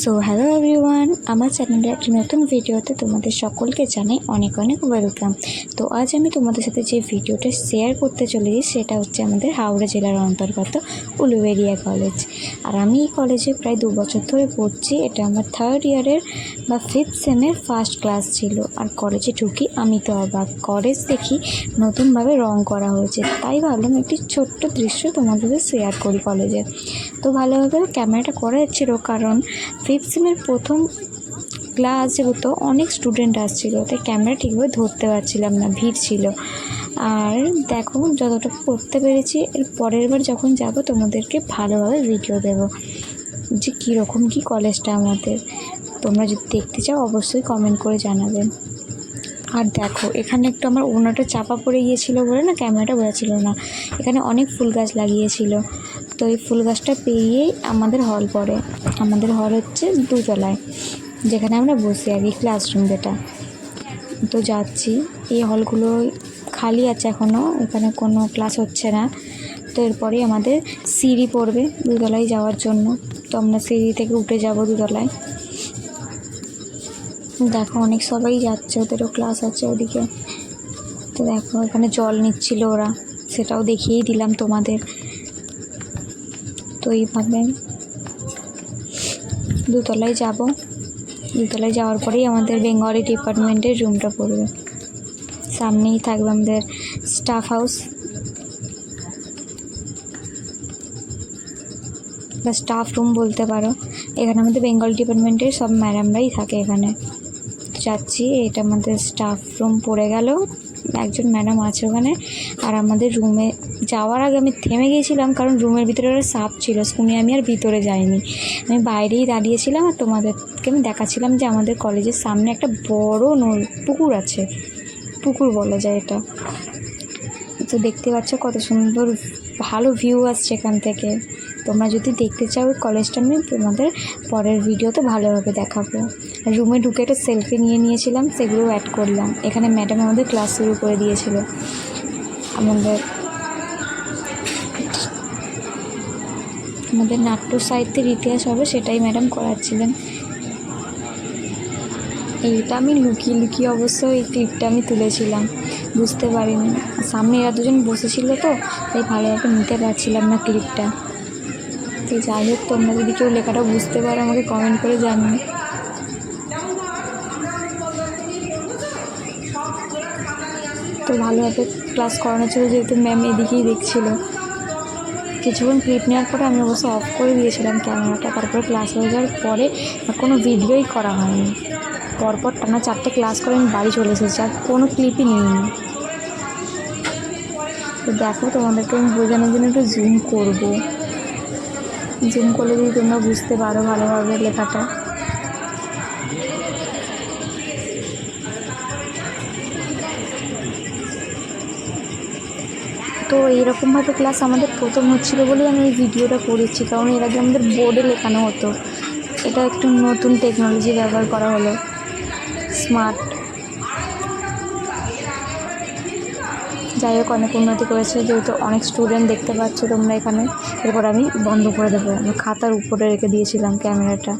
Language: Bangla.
সো হ্যালো এভরিওয়ান আমার চ্যানেলের একটি নতুন ভিডিওতে তোমাদের সকলকে জানাই অনেক অনেক ওয়েলকাম তো আজ আমি তোমাদের সাথে যে ভিডিওটা শেয়ার করতে চলেছি, সেটা হচ্ছে আমাদের হাওড়া জেলার অন্তর্গত উলুবেরিয়া কলেজ আর আমি এই কলেজে প্রায় দু বছর ধরে পড়ছি, এটা আমার থার্ড ইয়ারের বা ফিফথ সেমের ফার্স্ট ক্লাস ছিল। আর কলেজে ঢুকি, আমি তো অবাক। কলেজ দেখি নতুনভাবে রং করা হয়েছে, তাই ভাবলাম একটি ছোট্ট দৃশ্য তোমাদের শেয়ার করি কলেজে ভালোভাবে ক্যামেরাটা করা যাচ্ছিল কারণ ফিফথ সেমের প্রথম ক্লাস যেহেতু অনেক স্টুডেন্ট আসছিল, তাই ক্যামেরা ঠিকভাবে ধরতে পারছিলাম না, ভিড় ছিল। আর দেখো যতটুকু করতে পেরেছি, এর পরের বার যখন যাব, তোমাদেরকে ভালোভাবে ভিডিও দেব যে কীরকম কী কলেজটা আমাদের। তোমরা যদি দেখতে চাও, অবশ্যই কমেন্ট করে জানাবেন আর দেখো, এখানে একটু আমার ওনাটা চাপা পড়ে গিয়েছিল বলে না, ক্যামেরাটা বোঝা ছিল না। এখানে অনেক ফুল গাছ লাগিয়েছিল। তো এই ফুল গাছটা পেরিয়েই আমাদের হল পড়ে। আমাদের হল হচ্ছে দুতলায়, যেখানে আমরা বসি কি ক্লাসরুম যেটা। তো যাচ্ছি, এই হলগুলো খালি আছে এখনও এখানে কোনো ক্লাস হচ্ছে না। তো এরপরেই আমাদের সিঁড়ি পড়বে দুতলায় যাওয়ার জন্য। তো আমরা সিঁড়ি থেকে উঠে যাব দুতলায়। দেখো অনেক সবাই যাচ্ছে, ওদেরও ক্লাস আছে ওদিকে। তো দেখো এখানে জল নিচ্ছিল ওরা, সেটাও দেখিয়েই দিলাম তোমাদের। তো এইভাবে দুতলায় যাব। দুতলায় যাওয়ার পরেই আমাদের বেঙ্গলি ডিপার্টমেন্টের রুমটা পড়বে। সামনেই থাকবে আমাদের স্টাফ হাউস বা স্টাফ রুম বলতে পারো। এখানে আমাদের বেঙ্গল ডিপার্টমেন্টের সব ম্যাডামরাই থাকে এখানে। যাচ্ছি, এটা আমাদের স্টাফ রুম পড়ে গেল। একজন ম্যাডাম আছে ওখানে, আর আমাদের রুমে যাওয়ার আগে আমি থেমে গিয়েছিলাম, কারণ রুমের ভিতরে ওরা সাপ ছিল শুনে আমি আর ভিতরে যাইনি। আমি বাইরেই দাঁড়িয়েছিলাম আর তোমাদেরকে আমি দেখাচ্ছিলাম যে আমাদের কলেজের সামনে একটা বড় পুকুর আছে। পুকুর বলা যায় এটা। তো দেখতে পাচ্ছ কত সুন্দর ভালো ভিউ আসছে এখান থেকে। তোমরা যদি দেখতে চাও কলেজটা আমি তোমাদের পরের ভিডিওতে ভালোভাবে দেখাবো। রুমে ঢুকে একটা সেলফি নিয়ে নিয়েছিলাম সেগুলোও অ্যাড করলাম। এখানে ম্যাডাম আমাদের ক্লাস শুরু করে দিয়েছিল। আমাদের আমাদের নাট্য সাহিত্যের ইতিহাস হবে সেটাই ম্যাডাম করাচ্ছিলেন। এইটা আমি লুকিয়ে লুকিয়ে অবশ্য এই ক্লিপটা আমি তুলেছিলাম। বুঝতে পারিনি। সামনে এরা দুজন বসেছিল তো, তাই ভালোভাবে নিতে পারছিলাম না ক্লিপটা তো যাই হোক, তোমরা যদি কেউ লেখাটা বুঝতে পারো, আমাকে কমেন্ট করে জানিও। তো ভালোভাবে ক্লাস করানো ছিল যেহেতু ম্যাম এদিকেই দেখছিল। কিছুক্ষণ ক্লিপ নেওয়ার পরে আমি অবশ্য অফ করে দিয়েছিলাম ক্যামেরাটা তারপরে ক্লাস হয়ে যাওয়ার পরে কোনো ভিডিওই করা হয়নি। পরপর টানা চারটে ক্লাস করে আমি বাড়ি চলে এসেছি, আর কোনো ক্লিপই নিইনি তো দেখো তোমাদেরকে আমি বোঝানোর জন্য একটু জুম করব। জুম করলে যদি তোমরা বুঝতে পারো ভালোভাবে লেখাটা। তো এইরকমভাবে ক্লাস আমাদের প্রথম হচ্ছিল বলেই আমি এই ভিডিওটা করেছি, কারণ এর আগে আমাদের বোর্ডে লেখানো হতো। এটা একটু নতুন টেকনোলজি ব্যবহার করা হলো। স্মার্ট। যাই হোক, অনেক উন্নতি করেছে, যেহেতু অনেক স্টুডেন্ট দেখতে পাচ্ছ তোমরা এখানে। এরপর আমি বন্ধ করে দেবো। খাতার উপরে রেখে দিয়েছিলাম ক্যামেরাটা।